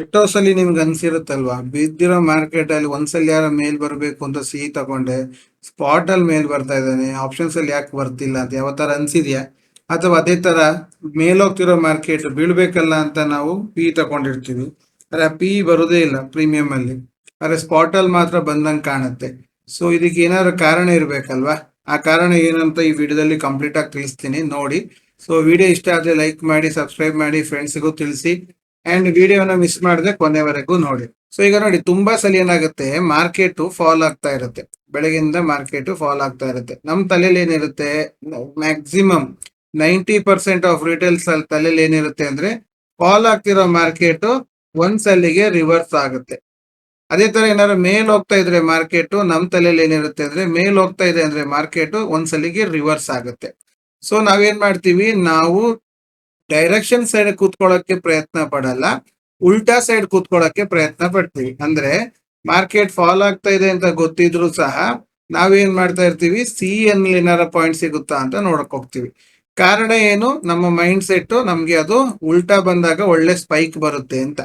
ಎಷ್ಟೋ ಸಲ ನಿಮ್ಗೆ ಅನ್ಸಿರುತ್ತಲ್ವಾ? ಬಿದ್ದಿರೋ ಮಾರ್ಕೆಟ್ ಅಲ್ಲಿ ಒಂದ್ಸಲ ಯಾರ ಮೇಲ್ ಬರ್ಬೇಕು ಅಂತ ಸಿಹಿ ತಗೊಂಡೆ ಸ್ಪಾಟ್ ಅಲ್ಲಿ ಮೇಲ್ ಬರ್ತಾ ಇದ್ದಾನೆ ಆಪ್ಷನ್ಸ್ ಅಲ್ಲಿ ಯಾಕೆ ಬರ್ತಿಲ್ಲ ಅಂತ ಯಾವ ತರ ಅನ್ಸಿದ್ಯಾ? ಅಥವಾ ಅದೇ ತರ ಮೇಲೋಗ್ತಿರೋ ಮಾರ್ಕೆಟ್ ಬೀಳ್ಬೇಕಲ್ಲ ಅಂತ ನಾವು ಪಿ ತಗೊಂಡಿರ್ತೀವಿ. ಆದ್ರೆ ಪಿ ಬರೋದೇ ಇಲ್ಲ ಪ್ರೀಮಿಯಂ ಅಲ್ಲಿ. ಆದ್ರೆ ಸ್ಪಾಟ್ ಅಲ್ಲಿ ಮಾತ್ರ ಬಂದಂಗೆ ಕಾಣುತ್ತೆ. ಸೊ ಇದಕ್ಕೆ ಏನಾದ್ರು ಕಾರಣ ಇರ್ಬೇಕಲ್ವಾ? ಆ ಕಾರಣ ಏನಂತ ಈ ವಿಡಿಯೋದಲ್ಲಿ ಕಂಪ್ಲೀಟ್ ಆಗಿ ತಿಳಿಸ್ತೀನಿ, ನೋಡಿ. ಸೊ ವಿಡಿಯೋ ಇಷ್ಟ ಆದ್ರೆ ಲೈಕ್ ಮಾಡಿ ಸಬ್ಸ್ಕ್ರೈಬ್ ಮಾಡಿ ಫ್ರೆಂಡ್ಸ್ಗೂ ತಿಳಿಸಿ. ಅಂಡ್ ವಿಡಿಯೋನ ಮಿಸ್ ಮಾಡದೆ ಕೊನೆವರೆಗೂ ನೋಡಿ. ಸೊ ಈಗ ನೋಡಿ, ತುಂಬಾ ಸಲ ಏನಾಗುತ್ತೆ ಮಾರ್ಕೆಟ್ ಫಾಲ್ ಆಗ್ತಾ ಇರುತ್ತೆ. ಬೆಳಗಿಂದ ಮಾರ್ಕೆಟ್ ಫಾಲ್ ಆಗ್ತಾ ಇರುತ್ತೆ. ನಮ್ ತಲೆಯಲ್ಲಿ ಏನಿರುತ್ತೆ maximum ninety percent of retails ಅಲ್ಲಿ ತಲೆಯಲ್ಲಿ ಏನಿರುತ್ತೆ ಅಂದ್ರೆ ಫಾಲ್ ಆಗ್ತಿರೋ ಮಾರ್ಕೆಟ್ ಒಂದ್ ಸಲಿಗೆ ರಿವರ್ಸ್ ಆಗುತ್ತೆ. ಅದೇ ತರ ಏನಾದ್ರು ಮೇಲ್ ಹೋಗ್ತಾ ಇದ್ರೆ ಮಾರ್ಕೆಟ್ ನಮ್ ತಲೆಯಲ್ಲಿ ಏನಿರುತ್ತೆ ಅಂದ್ರೆ, ಮೇಲ್ ಹೋಗ್ತಾ ಇದೆ ಅಂದ್ರೆ ಮಾರ್ಕೆಟ್ ಒಂದ್ ಸಲಿಗೆ ರಿವರ್ಸ್ ಆಗುತ್ತೆ. ಸೊ ನಾವೇನ್ ಮಾಡ್ತೀವಿ, ನಾವು ಡೈರೆಕ್ಷನ್ ಸೈಡ್ ಕೂತ್ಕೊಳ್ಳೋಕೆ ಪ್ರಯತ್ನ ಪಡಲ್ಲ, ಉಲ್ಟಾ ಸೈಡ್ ಕೂತ್ಕೊಳ್ಳೋಕೆ ಪ್ರಯತ್ನ ಪಡ್ತೀವಿ. ಅಂದ್ರೆ ಮಾರ್ಕೆಟ್ ಫಾಲ್ ಆಗ್ತಾ ಇದೆ ಅಂತ ಗೊತ್ತಿದ್ರು ಸಹ ನಾವೇನ್ ಮಾಡ್ತಾ ಇರ್ತೀವಿ? ಸಿ ಎನ್ ಏನಾರ ಪಾಯಿಂಟ್ ಸಿಗುತ್ತಾ ಅಂತ ನೋಡಕ್ ಹೋಗ್ತೀವಿ. ಕಾರಣ ಏನು? ನಮ್ಮ ಮೈಂಡ್ ಸೆಟ್ ನಮ್ಗೆ ಅದು ಉಲ್ಟಾ ಬಂದಾಗ ಒಳ್ಳೆ ಸ್ಪೈಕ್ ಬರುತ್ತೆ ಅಂತ.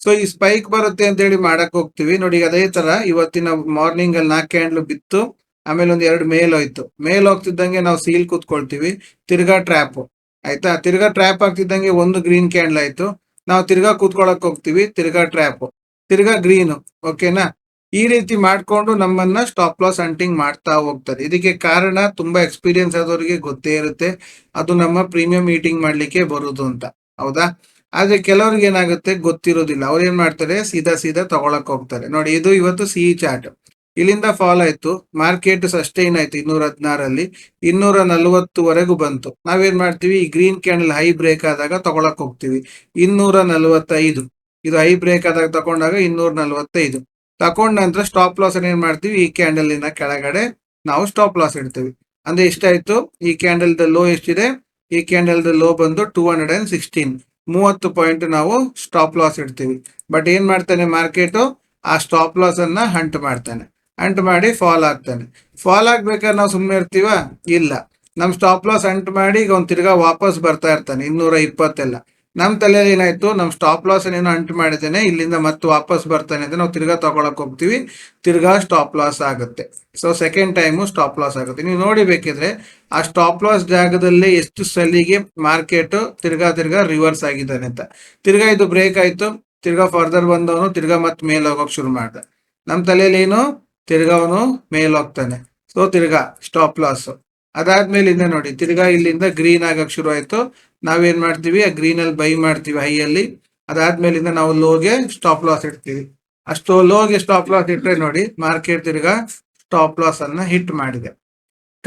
ಸೊ, ಈ ಸ್ಪೈಕ್ ಬರುತ್ತೆ ಅಂತ ಹೇಳಿ ಮಾಡಕ್ ಹೋಗ್ತೀವಿ. ನೋಡಿ, ಅದೇ ತರ ಇವತ್ತಿನ ಮಾರ್ನಿಂಗ್ ಅಲ್ಲಿ ನಾಲ್ಕು ಕ್ಯಾಂಡ್ಲು ಬಿತ್ತು, ಆಮೇಲೆ ಒಂದ್ ಎರಡು ಮೇಲ್ ಹೋಯ್ತು. ಮೇಲ್ ಹೋಗ್ತಿದ್ದಂಗೆ ನಾವು ಸೀಲ್ ಕೂತ್ಕೊಳ್ತೀವಿ. ತಿರ್ಗಾ ಟ್ರ್ಯಾಪ್. ಆಯ್ತಾ? ತಿರ್ಗಾ ಟ್ರ್ಯಾಪ್ ಆಗ್ತಿದ್ದಂಗೆ ಒಂದು ಗ್ರೀನ್ ಕ್ಯಾಂಡಲ್ ಆಯ್ತು. ನಾವು ತಿರ್ಗಾ ಕೂತ್ಕೊಳಕ್ ಹೋಗ್ತೀವಿ. ತಿರ್ಗಾ ಟ್ರ್ಯಾಪ್ ತಿರ್ಗಾ ಗ್ರೀನ್ ಓಕೆನಾ ಈ ರೀತಿ ಮಾಡ್ಕೊಂಡು ನಮ್ಮನ್ನ ಸ್ಟಾಪ್ ಲಾಸ್ ಹಂಟಿಂಗ್ ಮಾಡ್ತಾ ಹೋಗ್ತಾರೆ. ಇದಕ್ಕೆ ಕಾರಣ ತುಂಬಾ ಎಕ್ಸ್ಪೀರಿಯನ್ಸ್ ಆದವರಿಗೆ ಗೊತ್ತೇ ಇರುತ್ತೆ. ಅದು ನಮ್ಮ ಪ್ರೀಮಿಯಂ ಮೀಟಿಂಗ್ ಮಾಡ್ಲಿಕ್ಕೆ ಬರುದು ಅಂತ. ಹೌದಾ? ಆದ್ರೆ ಕೆಲವ್ರಿಗೆ ಏನಾಗುತ್ತೆ ಗೊತ್ತಿರೋದಿಲ್ಲ. ಅವ್ರು ಏನ್ ಮಾಡ್ತಾರೆ? ಸೀದಾ ಸೀದಾ ತಗೊಳಕ್ ಹೋಗ್ತಾರೆ. ನೋಡಿ, ಇದು ಇವತ್ತು ಸಿಇ ಚಾಟ್ ಇಲ್ಲಿಂದ ಫಾಲ್ ಆಯ್ತು. ಮಾರ್ಕೆಟ್ ಸಸ್ಟೈನ್ ಆಯ್ತು ಇನ್ನೂರ ಹದಿನಾರಲ್ಲಿ ಇನ್ನೂರ ನಲವತ್ತುವರೆಗೂ ಬಂತು. ನಾವೇನ್ ಮಾಡ್ತೀವಿ? ಈ ಗ್ರೀನ್ ಕ್ಯಾಂಡಲ್ ಹೈ ಬ್ರೇಕ್ ಆದಾಗ ತಗೊಳಕ್ ಹೋಗ್ತೀವಿ. ಇನ್ನೂರ ನಲವತ್ತೈದು ಇದು ಹೈ ಬ್ರೇಕ್ ಆದಾಗ ತಗೊಂಡಾಗ ಇನ್ನೂರ ನಲವತ್ತೈದು ತಕೊಂಡ ನಂತರ ಸ್ಟಾಪ್ ಲಾಸ್ ಏನ್ ಮಾಡ್ತೀವಿ? ಈ ಕ್ಯಾಂಡಲಿನ ಕೆಳಗಡೆ ನಾವು ಸ್ಟಾಪ್ ಲಾಸ್ ಇಡ್ತೀವಿ. ಅಂದ್ರೆ ಎಷ್ಟಾಯ್ತು? ಈ ಕ್ಯಾಂಡಲ್ ದ ಲೋ ಎಷ್ಟಿದೆ? ಈ ಕ್ಯಾಂಡಲ್ ದ ಲೋ ಬಂದು ಟೂ ಹಂಡ್ರೆಡ್ ಅಂಡ್ ಸಿಕ್ಸ್ಟೀನ್ ಮೂವತ್ತು ಪಾಯಿಂಟ್ ನಾವು ಸ್ಟಾಪ್ ಲಾಸ್ ಇಡ್ತೀವಿ. ಬಟ್ ಏನ್ ಮಾಡ್ತಾನೆ ಮಾರ್ಕೆಟ್ ಆ ಸ್ಟಾಪ್ ಲಾಸ್ ಅನ್ನ ಹಂಟ್ ಮಾಡ್ತಾನೆ. ಅಂಟ್ ಮಾಡಿ ಫಾಲ್ ಆಗ್ತಾನೆ ಫಾಲ್ ಆಗ್ಬೇಕಾದ್ರೆ ನಾವು ಸುಮ್ಮನೆ ಇರ್ತೀವ? ಇಲ್ಲ. ನಮ್ ಸ್ಟಾಪ್ ಲಾಸ್ ಅಂಟು ಮಾಡಿ ಈಗ ಅವ್ನು ತಿರ್ಗಾ ವಾಪಸ್ ಬರ್ತಾ ಇರ್ತಾನೆ. ಇನ್ನೂರ ಇಪ್ಪತ್ತೆಲ್ಲ. ನಮ್ ತಲೆಯಲ್ಲಿ ಏನಾಯ್ತು? ನಮ್ ಸ್ಟಾಪ್ ಲಾಸ್ ಏನೋ ಅಂಟು ಮಾಡಿದ್ದೇನೆ. ಇಲ್ಲಿಂದ ಮತ್ತೆ ವಾಪಸ್ ಬರ್ತಾನೆ ಅಂತ ನಾವು ತಿರ್ಗಾ ತಗೊಳಕ್ ಹೋಗ್ತೀವಿ. ತಿರ್ಗಾ ಸ್ಟಾಪ್ ಲಾಸ್ ಆಗುತ್ತೆ. So second time stop loss ಆಗುತ್ತೆ. ನೀವು ನೋಡಿ ಬೇಕಿದ್ರೆ ಆ ಸ್ಟಾಪ್ ಲಾಸ್ ಜಾಗದಲ್ಲಿ ಎಷ್ಟು ಸಲಿಗೆ ಮಾರ್ಕೆಟ್ ತಿರ್ಗಾ ತಿರ್ಗಾ ರಿವರ್ಸ್ ಆಗಿದ್ದಾನೆ ಅಂತ. ತಿರ್ಗಾ ಇದು ಬ್ರೇಕ್ ಆಯ್ತು. ತಿರ್ಗಾ ಫರ್ದರ್ ಬಂದವನು ತಿರ್ಗಾ ಮತ್ತೆ ಮೇಲೆ ಹೋಗೋಕ್ ಶುರು ಮಾಡ್ದೆ. ನಮ್ ತಲೆಯಲ್ಲಿ ಏನು? ತಿರ್ಗಾ ಅವನು ಮೇಲ್ ಹೋಗ್ತಾನೆ ಸೊ ತಿರ್ಗಾ ಸ್ಟಾಪ್ ಲಾಸ್ ಅದಾದ್ಮೇಲೆ ಇಂದ ನೋಡಿ, ತಿರ್ಗಾ ಇಲ್ಲಿಂದ ಗ್ರೀನ್ ಆಗಕ್ ಶುರು ಆಯ್ತು ನಾವೇನ್ ಮಾಡ್ತೀವಿ? ಆ ಗ್ರೀನ್ ಅಲ್ಲಿ ಬೈ ಮಾಡ್ತೀವಿ ಹೈ ಅಲ್ಲಿ. ಅದಾದ್ಮೇಲಿಂದ ನಾವು ಲೋಗೆ ಸ್ಟಾಪ್ ಲಾಸ್ ಇಡ್ತೀವಿ. ಅಷ್ಟು ಲೋಗೆ ಸ್ಟಾಪ್ ಲಾಸ್ ಇಟ್ರೆ ನೋಡಿ ಮಾರ್ಕೆಟ್ ತಿರ್ಗಾ ಸ್ಟಾಪ್ ಲಾಸ್ ಅನ್ನ ಹಿಟ್ ಮಾಡಿದೆ.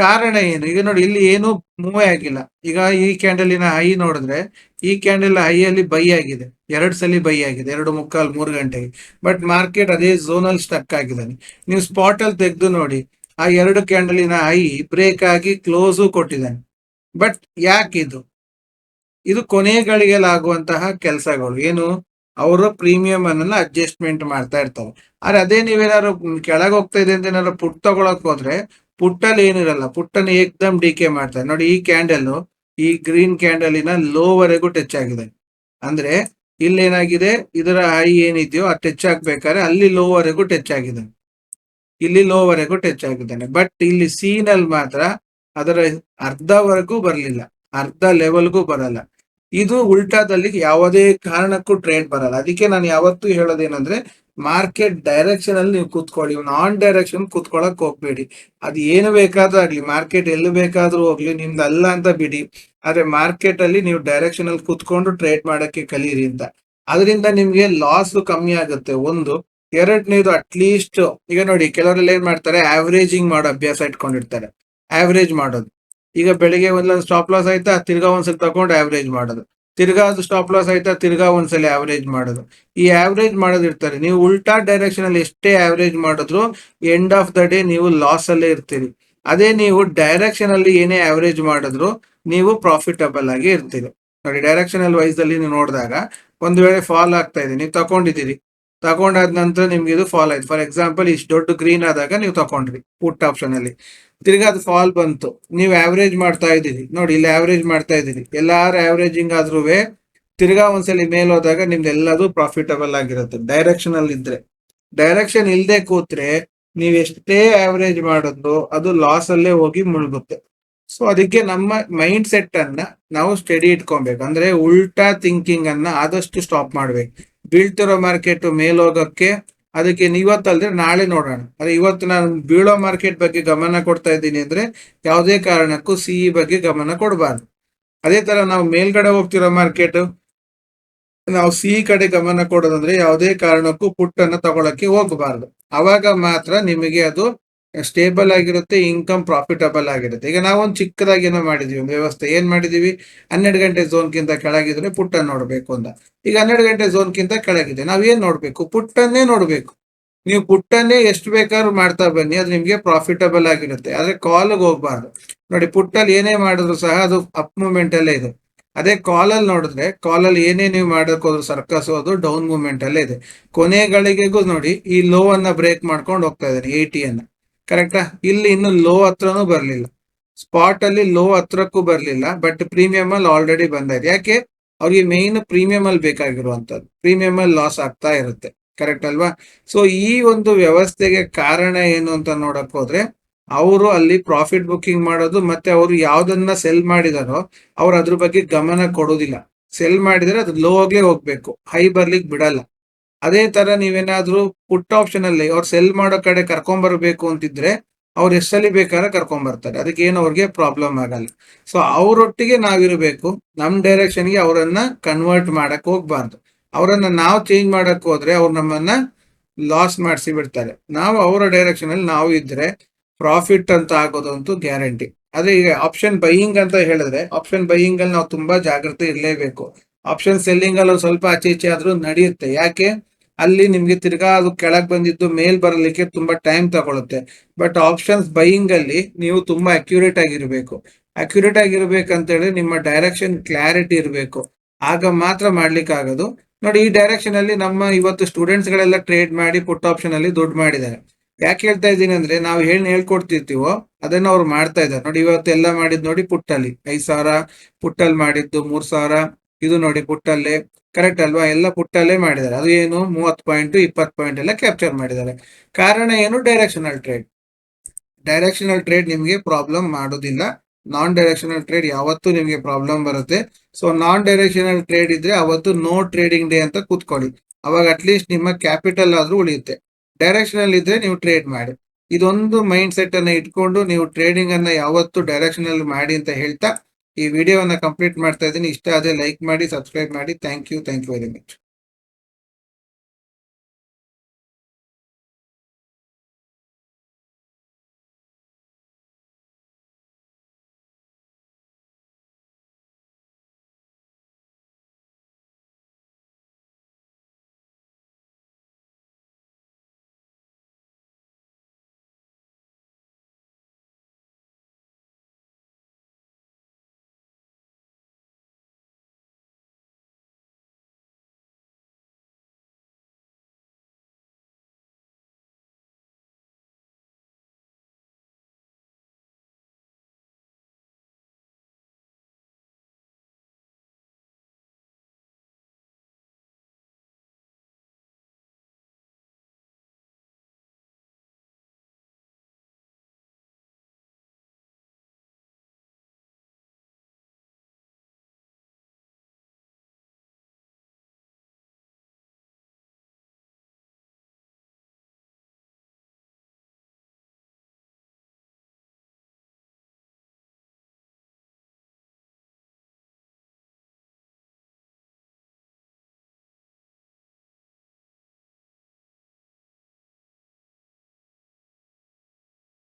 ಕಾರಣ ಏನು? ಈಗ ನೋಡಿ, ಇಲ್ಲಿ ಏನು ಮೂವೇ ಆಗಿಲ್ಲ. ಈಗ ಈ ಕ್ಯಾಂಡಲಿನ ಹೈ ನೋಡಿದ್ರೆ, ಈ ಕ್ಯಾಂಡಲ್ ಹೈ ಅಲ್ಲಿ ಬೈ ಆಗಿದೆ. ಎರಡು ಸಲ ಬೈ ಆಗಿದೆ. ಎರಡು ಮುಕ್ಕಾಲ್ ಮೂರು ಗಂಟೆಗೆ. ಬಟ್ ಮಾರ್ಕೆಟ್ ಅದೇ ಝೋನ್ ಅಲ್ಲಿ ಸ್ಟಕ್ ಆಗಿದ್ದಾನೆ. ನೀವು ಸ್ಪಾಟ್ ಅಲ್ಲಿ ತೆಗೆದು ನೋಡಿ, ಆ ಎರಡು ಕ್ಯಾಂಡಲಿನ ಹೈ ಬ್ರೇಕ್ ಆಗಿ ಕ್ಲೋಸು ಕೊಟ್ಟಿದ್ದಾನೆ. ಬಟ್ ಯಾಕಿದು ಇದು? ಕೊನೆಗಳಿಗೆಲಾಗುವಂತಹ ಕೆಲಸಗಳು. ಏನು? ಅವರು ಪ್ರೀಮಿಯಂ ಅನ್ನ ಅಡ್ಜಸ್ಟ್ಮೆಂಟ್ ಮಾಡ್ತಾ ಇರ್ತಾರೆ ಆದ್ರೆ ಅದೇ ನೀವೇನಾದ್ರು ಕೆಳಗೆ ಹೋಗ್ತಾ ಇದೆ ಅಂತ ಏನಾದ್ರು ಪುಟ್ ತಗೊಳಕ್ ಹೋದ್ರೆ ಪುಟ್ಟಲ್ಲಿ ಏನಿರಲ್ಲ ಪುಟ್ಟನ್ ಏಕ್ದಮ್ ಡಿಕೆ ಮಾಡ್ತಾರೆ. ನೋಡಿ ಈ ಕ್ಯಾಂಡಲ್ ಈ ಗ್ರೀನ್ ಕ್ಯಾಂಡಲಿನ ಲೋವರೆಗೂ ಟಚ್ ಆಗಿದೆ. ಅಂದ್ರೆ ಇಲ್ಲಿ ಏನಾಗಿದೆ ಇದರ ಹೈ ಏನಿದೆಯೋ ಆ ಟಚ್ ಆಗ್ಬೇಕಾದ್ರೆ ಅಲ್ಲಿ ಲೋವರೆಗೂ ಟಚ್ ಆಗಿದೆ. ಇಲ್ಲಿ ಲೋವರೆಗೂ ಟಚ್ ಆಗಿದ್ದಾನೆ. ಬಟ್ ಇಲ್ಲಿ ಸೀನಲ್ಲಿ ಮಾತ್ರ ಅದರ ಅರ್ಧವರೆಗೂ ಬರಲಿಲ್ಲ. ಅರ್ಧ ಲೆವೆಲ್ಗೂ ಬರಲ್ಲ. ಇದು ಉಲ್ಟಾದಲ್ಲಿ ಯಾವುದೇ ಕಾರಣಕ್ಕೂ ಟ್ರೇಡ್ ಬರಲ್ಲ. ಅದಕ್ಕೆ ನಾನು ಯಾವತ್ತೂ ಹೇಳೋದೇನಂದ್ರೆ ಮಾರ್ಕೆಟ್ ಡೈರೆಕ್ಷನ್ ಅಲ್ಲಿ ನೀವು ಕೂತ್ಕೊಳ್ಳಿ. ನಾನ್ ಡೈರೆಕ್ಷನ್ ಕೂತ್ಕೊಳಕ್ ಹೋಗ್ಬೇಡಿ. ಅದು ಏನು ಬೇಕಾದ್ರೂ ಆಗ್ಲಿ, ಮಾರ್ಕೆಟ್ ಎಲ್ಲಿ ಬೇಕಾದ್ರೂ ಹೋಗ್ಲಿ, ನಿಮ್ದು ಅಲ್ಲ ಅಂತ ಬಿಡಿ. ಆದ್ರೆ ಮಾರ್ಕೆಟ್ ಅಲ್ಲಿ ನೀವು ಡೈರೆಕ್ಷನ್ ಅಲ್ಲಿ ಕೂತ್ಕೊಂಡು ಟ್ರೇಡ್ ಮಾಡಕ್ಕೆ ಕಲೀರಿ ಅಂತ. ಅದರಿಂದ ನಿಮ್ಗೆ ಲಾಸ್ ಕಮ್ಮಿ ಆಗುತ್ತೆ. ಒಂದು, ಎರಡನೇದು ಅಟ್ಲೀಸ್ಟ್ ಈಗ ನೋಡಿ, ಕೆಲವರೆಲ್ಲ ಏನ್ ಮಾಡ್ತಾರೆ? ಆವ್ರೇಜಿಂಗ್ ಮಾಡೋ ಅಭ್ಯಾಸ ಇಟ್ಕೊಂಡಿರ್ತಾರೆ. ಆವ್ರೇಜ್ ಮಾಡೋದು. ಈಗ ಬೆಳಿಗ್ಗೆ ಒಂದೊಂದು ಸ್ಟಾಪ್ ಲಾಸ್ ಆಯ್ತಾ, ತಿರ್ಗಾ ಒಂದ್ಸಲ ತಗೊಂಡು ಆವ್ರೇಜ್ ಮಾಡೋದು. ತಿರ್ಗಾ ಅದು ಸ್ಟಾಪ್ ಲಾಸ್ ಆಯ್ತಾ ತಿರ್ಗಾ ಒಂದ್ಸಲ ಆವರೇಜ್ ಮಾಡೋದು. ಈ ಆವರೇಜ್ ಮಾಡೋದಿರ್ತಾರೆ ನೀವು ಉಲ್ಟಾ ಡೈರೆಕ್ಷನ್ ಅಲ್ಲಿ ಎಷ್ಟೇ ಆವರೇಜ್ ಮಾಡಿದ್ರು ಎಂಡ್ ಆಫ್ ದ ಡೇ ನೀವು ಲಾಸ್ ಅಲ್ಲೇ ಇರ್ತೀರಿ. ಅದೇ ನೀವು ಡೈರೆಕ್ಷನ್ ಅಲ್ಲಿ ಏನೇ ಆವರೇಜ್ ಮಾಡಿದ್ರು ನೀವು ಪ್ರಾಫಿಟಬಲ್ ಆಗಿ ಇರ್ತೀರಿ. ನೋಡಿ ಡೈರೆಕ್ಷನಲ್ ವೈಸ್ ಅಲ್ಲಿ ನೀವು ನೋಡಿದಾಗ ಒಂದು ವೇಳೆ ಫಾಲ್ ಆಗ್ತಾ ಇದೆ. ನೀವು ತಗೊಂಡಿದ್ದೀರಿ ತಗೊಂಡಾದ ನಂತರ ನಿಮ್ಗೆ ಇದು ಫಾಲ್ ಆಯ್ತು. ಫಾರ್ ಎಕ್ಸಾಂಪಲ್ ಇಷ್ಟು ದೊಡ್ಡ ಗ್ರೀನ್ ಆದಾಗ ನೀವು ತಗೊಂಡ್ರಿ ಪುಟ್ ಆಪ್ಷನ್ ಅಲ್ಲಿ. ತಿರ್ಗಾ ಅದು ಫಾಲ್ ಬಂತು. ನೀವು ಆವ್ರೇಜ್ ಮಾಡ್ತಾ ಇದ್ದೀರಿ. ನೋಡಿ, ಇಲ್ಲಿ ಆವ್ರೇಜ್ ಮಾಡ್ತಾ ಇದ್ದೀರಿ. ಎಲ್ಲಾರು ಆವ್ರೇಜಿಂಗ್ ಆದ್ರೂ ತಿರ್ಗಾ ಒಂದ್ಸಲಿ ಮೇಲ್ ಹೋದಾಗ ನಿಮ್ದು ಎಲ್ಲದು ಪ್ರಾಫಿಟಬಲ್ ಆಗಿರುತ್ತೆ. ಡೈರೆಕ್ಷನ್ ಅಲ್ಲಿ ಇದ್ರೆ. ಡೈರೆಕ್ಷನ್ ಇಲ್ಲದೆ ಕೂತ್ರೆ ನೀವ್ ಎಷ್ಟೇ ಆವ್ರೇಜ್ ಮಾಡಿದ್ರು ಅದು ಲಾಸ್ ಅಲ್ಲೇ ಹೋಗಿ ಮುಳುಗುತ್ತೆ. ಸೊ ಅದಕ್ಕೆ ನಮ್ಮ ಮೈಂಡ್ ಸೆಟ್ ಅನ್ನ ನಾವು ಸ್ಟಡಿ ಇಟ್ಕೊಬೇಕು. ಅಂದ್ರೆ ಉಲ್ಟಾ ಥಿಂಕಿಂಗ್ ಅನ್ನ ಆದಷ್ಟು ಸ್ಟಾಪ್ ಮಾಡ್ಬೇಕು. ಬೀಳ್ತಿರೋ ಮಾರ್ಕೆಟ್ ಮೇಲ್ ಹೋಗಕ್ಕೆ ಅದಕ್ಕೆ ಇವತ್ತಲ್ದ್ರೆ ನಾಳೆ ನೋಡೋಣ. ಅದೇ ಇವತ್ತು ನಾನು ಬೀಳೋ ಮಾರ್ಕೆಟ್ ಬಗ್ಗೆ ಗಮನ ಕೊಡ್ತಾ ಇದ್ದೀನಿ ಅಂದ್ರೆ ಯಾವುದೇ ಕಾರಣಕ್ಕೂ ಸಿಇ ಬಗ್ಗೆ ಗಮನ ಕೊಡಬಾರ್ದು. ಅದೇ ತರ ನಾವು ಮೇಲ್ಗಡೆ ಹೋಗ್ತಿರೋ ಮಾರ್ಕೆಟ್, ನಾವು ಸಿ ಕಡೆ ಗಮನ ಕೊಡೋದಂದ್ರೆ ಯಾವುದೇ ಕಾರಣಕ್ಕೂ ಪುಟ್ಟನ್ನು ತಗೊಳಕ್ಕೆ ಹೋಗಬಾರ್ದು. ಅವಾಗ ಮಾತ್ರ ನಿಮಗೆ ಅದು ಸ್ಟೇಬಲ್ ಆಗಿರುತ್ತೆ ಇನ್ಕಮ್ ಪ್ರಾಫಿಟಬಲ್ ಆಗಿರುತ್ತೆ. ಈಗ ನಾವೊಂದು ಚಿಕ್ಕದಾಗಿ ಏನೋ ಮಾಡಿದೀವಿ, ಒಂದು ವ್ಯವಸ್ಥೆ ಏನ್ ಮಾಡಿದೀವಿ? ಹನ್ನೆರಡು ಗಂಟೆ ಝೋನ್ಗಿಂತ ಕೆಳಗಿದ್ರೆ ಪುಟ್ಟ ನೋಡಬೇಕು ಅಂತ. ಈಗ ಹನ್ನೆರಡು ಗಂಟೆ ಝೋನ್ಗಿಂತ ಕೆಳಗಿದೆ. ನಾವೇನ್ ನೋಡ್ಬೇಕು? ಪುಟ್ಟನ್ನೇ ನೋಡ್ಬೇಕು. ನೀವು ಪುಟ್ಟನ್ನೇ ಎಷ್ಟು ಬೇಕಾದ್ರೂ ಮಾಡ್ತಾ ಬನ್ನಿ, ಅದು ನಿಮ್ಗೆ ಪ್ರಾಫಿಟಬಲ್ ಆಗಿರುತ್ತೆ. ಆದ್ರೆ ಕಾಲ್ಗೆ ಹೋಗ್ಬಾರ್ದು. ನೋಡಿ, ಪುಟ್ಟಲ್ಲಿ ಏನೇ ಮಾಡಿದ್ರು ಸಹ ಅದು ಅಪ್ ಮೂಮೆಂಟ್ ಅಲ್ಲೇ ಇದೆ. ಅದೇ ಕಾಲಲ್ಲಿ ನೋಡಿದ್ರೆ ಕಾಲಲ್ಲಿ ಏನೇ ನೀವು ಮಾಡಕ್ ಹೋದ್ರು ಸರ್ಕಸ್ ಹೋದ್ರು ಡೌನ್ ಮೂವ್ಮೆಂಟ್ ಅಲ್ಲೇ ಇದೆ. ಕೊನೆ ಗಳಿಗೆಗೂ ನೋಡಿ, ಈ ಲೋ ಅನ್ನ ಬ್ರೇಕ್ ಮಾಡ್ಕೊಂಡು ಹೋಗ್ತಾ ಇದ್ದಾರೆ ಏಟಿ ಅನ್ನ. ಕರೆಕ್ಟಾ ಇಲ್ಲಿ ಇನ್ನು ಲೋ ಹತ್ರನೂ ಬರಲಿಲ್ಲ. ಸ್ಪಾಟ್ ಅಲ್ಲಿ ಲೋ ಹತ್ರಕ್ಕೂ ಬರಲಿಲ್ಲ ಬಟ್ ಪ್ರೀಮಿಯಂ ಅಲ್ಲಿ ಆಲ್ರೆಡಿ ಬಂದಿದೆ ಯಾಕೆ? ಅವ್ರಿಗೆ ಮೇನ್ ಪ್ರೀಮಿಯಂ ಅಲ್ಲಿ ಬೇಕಾಗಿರುವಂತದ್ದು ಪ್ರೀಮಿಯಂ ಅಲ್ಲಿ ಲಾಸ್ ಆಗ್ತಾ ಇರುತ್ತೆ. ಕರೆಕ್ಟ್ ಅಲ್ವಾ? ಸೊ ಈ ಒಂದು ವ್ಯವಸ್ಥೆಗೆ ಕಾರಣ ಏನು ಅಂತ ನೋಡಕ್ ಹೋದ್ರೆ, ಅವರು ಅಲ್ಲಿ ಪ್ರಾಫಿಟ್ ಬುಕ್ಕಿಂಗ್ ಮಾಡೋದು ಮತ್ತೆ ಅವರು ಯಾವ್ದನ್ನ ಸೆಲ್ ಮಾಡಿದಾರೋ, ಅವ್ರು ಅದ್ರ ಬಗ್ಗೆ ಗಮನ ಕೊಡೋದಿಲ್ಲ. ಸೆಲ್ ಮಾಡಿದ್ರೆ ಅದು ಲೋ ಆಗ್ಲೇ ಹೋಗ್ಬೇಕು. ಹೈ ಬರ್ಲಿಕ್ಕೆ ಬಿಡಲ್ಲ. ಅದೇ ತರ ನೀವೇನಾದ್ರೂ ಪುಟ್ ಆಪ್ಷನ್ ಅಲ್ಲಿ ಅವ್ರು ಸೆಲ್ ಮಾಡೋ ಕಡೆ ಕರ್ಕೊಂಡ್ ಬರ್ಬೇಕು ಅಂತಿದ್ರೆ ಅವ್ರು ಎಷ್ಟಲ್ಲಿ ಬೇಕಾದ್ರೆ ಕರ್ಕೊಂಡ್ ಬರ್ತಾರೆ. ಅದಕ್ಕೆ ಏನು ಅವ್ರಿಗೆ ಪ್ರಾಬ್ಲಮ್ ಆಗಲ್ಲ. ಸೊ ಅವರೊಟ್ಟಿಗೆ ನಾವಿರಬೇಕು. ನಮ್ ಡೈರೆಕ್ಷನ್ಗೆ ಅವರನ್ನ ಕನ್ವರ್ಟ್ ಮಾಡಕ್ ಹೋಗ್ಬಾರ್ದು. ಅವರನ್ನ ನಾವು ಚೇಂಜ್ ಮಾಡಕ್ ಹೋದ್ರೆ ಅವ್ರು ನಮ್ಮನ್ನ ಲಾಸ್ ಮಾಡಿಸಿ ಬಿಡ್ತಾರೆ. ನಾವು ಅವರ ಡೈರೆಕ್ಷನ್ ಅಲ್ಲಿ ನಾವು ಇದ್ರೆ ಪ್ರಾಫಿಟ್ ಅಂತ ಆಗೋದಂತೂ ಗ್ಯಾರಂಟಿ ಅದೇ ಈಗ ಆಪ್ಷನ್ ಬೈಯಿಂಗ್ ಅಂತ ಹೇಳಿದ್ರೆ ಆಪ್ಷನ್ ಬೈಯಿಂಗ್ ಅಲ್ಲಿ ನಾವು ತುಂಬಾ ಜಾಗ್ರತೆ ಇರಲೇಬೇಕು. ಆಪ್ಷನ್ ಸೆಲ್ಲಿಂಗ್ ಅಲ್ಲಿ ಸ್ವಲ್ಪ ಆಚೆ ಈಚೆ ಆದ್ರೂ ನಡೆಯುತ್ತೆ. ಯಾಕೆ? ಅಲ್ಲಿ ನಿಮ್ಗೆ ತಿರ್ಗಾ ಅದು ಕೆಳಗ್ ಬಂದಿದ್ದು ಮೇಲ್ ಬರಲಿಕ್ಕೆ ತುಂಬಾ ಟೈಮ್ ತಗೊಳುತ್ತೆ. ಬಟ್ ಆಪ್ಷನ್ಸ್ ಬೈಯಿಂಗ್ ಅಲ್ಲಿ ನೀವು ತುಂಬಾ ಅಕ್ಯುರೇಟ್ ಆಗಿರ್ಬೇಕು. ಅಕ್ಯುರೇಟ್ ಆಗಿರ್ಬೇಕಂತ ಹೇಳಿ ನಿಮ್ಮ ಡೈರೆಕ್ಷನ್ ಕ್ಲಾರಿಟಿ ಇರಬೇಕು. ಆಗ ಮಾತ್ರ ಮಾಡ್ಲಿಕ್ಕೆ ಆಗೋದು. ನೋಡಿ, ಈ ಡೈರೆಕ್ಷನ್ ಅಲ್ಲಿ ನಮ್ಮ ಇವತ್ತು ಸ್ಟೂಡೆಂಟ್ಸ್ ಗಳೆಲ್ಲ ಟ್ರೇಡ್ ಮಾಡಿ ಪುಟ್ ಆಪ್ಷನ್ ಅಲ್ಲಿ ದುಡ್ಡು ಮಾಡಿದ್ದಾರೆ. ಯಾಕೆ ಹೇಳ್ತಾ ಇದ್ದೀನಿ ಅಂದ್ರೆ, ನಾವು ಹೇಳಿ, ಹೇಳ್ಕೊಡ್ತಿರ್ತೀವೋ, ಅದನ್ನ ಅವ್ರು ಮಾಡ್ತಾ ಇದ್ದಾರೆ. ನೋಡಿ ಇವತ್ತೆಲ್ಲ ಮಾಡಿದ್ ನೋಡಿ ಪುಟ್ಟಲ್ಲಿ. ಐದ್ ಸಾವಿರ ಪುಟ್ಟಲ್ಲಿ ಮಾಡಿದ್ದು ಮೂರ್ ಸಾವಿರ. ಇದು ನೋಡಿ ಪುಟ್ಟಲ್ಲೇ. ಕರೆಕ್ಟ್ ಅಲ್ವಾ? ಎಲ್ಲ ಪುಟ್ಟಲ್ಲೇ ಮಾಡಿದ್ದಾರೆ. ಅದು ಏನು? ಮೂವತ್ತು ಪಾಯಿಂಟ್ ಇಪ್ಪತ್ತು ಪಾಯಿಂಟ್ ಎಲ್ಲ ಕ್ಯಾಪ್ಚರ್ ಮಾಡಿದ್ದಾರೆ. ಕಾರಣ ಏನು? ಡೈರೆಕ್ಷನಲ್ ಟ್ರೇಡ್ ಡೈರೆಕ್ಷನಲ್ ಟ್ರೇಡ್ ನಿಮಗೆ ಪ್ರಾಬ್ಲಮ್ ಮಾಡೋದಿಲ್ಲ. ನಾನ್ ಡೈರೆಕ್ಷನಲ್ ಟ್ರೇಡ್ ಯಾವತ್ತೂ ನಿಮಗೆ ಪ್ರಾಬ್ಲಮ್ ಬರುತ್ತೆ. ಸೊ ನಾನ್ ಡೈರೆಕ್ಷನಲ್ ಟ್ರೇಡ್ ಇದ್ರೆ ಅವತ್ತು ನೋ ಟ್ರೇಡಿಂಗ್ ಡೇ ಅಂತ ಕೂತ್ಕೊಳ್ಳಿ. ಅವಾಗ ಅಟ್ಲೀಸ್ಟ್ ನಿಮ್ಮ ಕ್ಯಾಪಿಟಲ್ ಆದ್ರೂ ಉಳಿಯುತ್ತೆ. ಡೈರೆಕ್ಷನಲ್ ಇದ್ರೆ ನೀವು ಟ್ರೇಡ್ ಮಾಡಿ. ಇದೊಂದು ಮೈಂಡ್ ಸೆಟ್ ಅನ್ನ ಇಟ್ಕೊಂಡು ನೀವು ಟ್ರೇಡಿಂಗ್ ಅನ್ನ ಯಾವತ್ತು ಡೈರೆಕ್ಷನಲ್ ಮಾಡಿ ಅಂತ ಹೇಳ್ತಾ ಈ ವಿಡಿಯೋವನ್ನು ಕಂಪ್ಲೀಟ್ ಮಾಡ್ತಾ ಇದ್ದೀನಿ. ಇಷ್ಟ ಆದರೆ ಲೈಕ್ ಮಾಡಿ ಸಬ್ಸ್ಕ್ರೈಬ್ ಮಾಡಿ. Thank you thank you very much